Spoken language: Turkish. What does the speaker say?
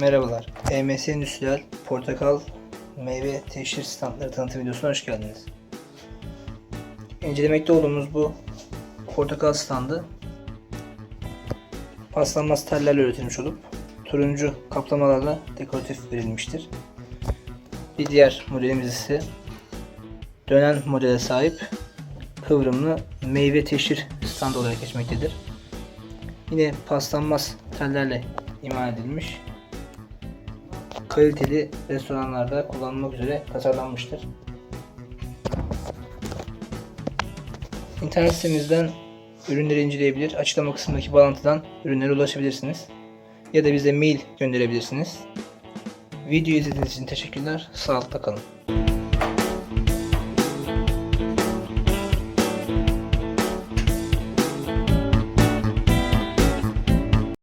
Merhabalar. EMS Endüstriyel Portakal Meyve Teşhir Standları tanıtım videosuna hoş geldiniz. İncelemekte olduğumuz bu portakal standı paslanmaz tellerle üretilmiş olup turuncu kaplamalarla dekoratif verilmiştir. Bir diğer modelimiz ise dönen modele sahip kıvrımlı meyve teşhir standı olarak geçmektedir. Yine paslanmaz tellerle imal edilmiş kaliteli restoranlarda kullanılmak üzere tasarlanmıştır. İnternet sitemizden ürünleri inceleyebilir, açıklama kısmındaki bağlantıdan ürünlere ulaşabilirsiniz. Ya da bize mail gönderebilirsiniz. Video izlediğiniz için teşekkürler. Sağlıkla kalın.